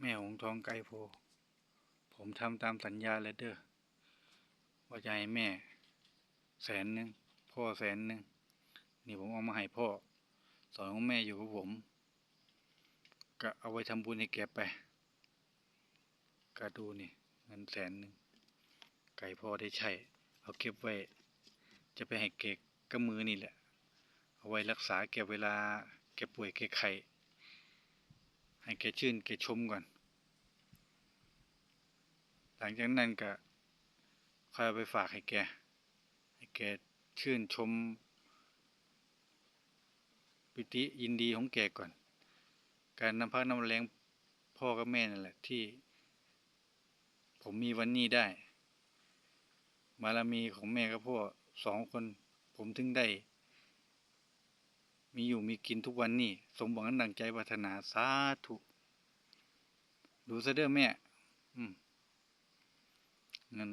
แม่หงทองไกรโพ ผมทำตามสัญญาเลยเด้อว่าจะให้แม่ แสนหนึ่งพ่อแสนหนึ่งนี่ผมเอามาให้พ่อ สอนของแม่อยู่กับผม ก็เอาไว้ทำบุญให้แกไปก็ดูนี่เงินแสนหนึ่งไก่พ่อได้ใช้เอาเก็บไว้ จะไปให้เก็กก็มือนี่แหละ เอาไว้รักษาแกเวลาแกป่วยแกไข้ให้ แกชื่นแกชมก่อน หลังจากนั้นก็ค่อยไปฝากให้แก ให้แกชื่นชม ปิติยินดีของแกก่อน การนำพักนำแรงพ่อกับแม่นั่นแหละที่ ผมมีวันนี้ได้บารมีของแม่กับพ่อสองคน ผมถึงได้ มีอยู่มีกินทุกวันนี้สมหวังดังใจปรารถนาสาธุ ดูซะเด้อแม่ อืมเงิน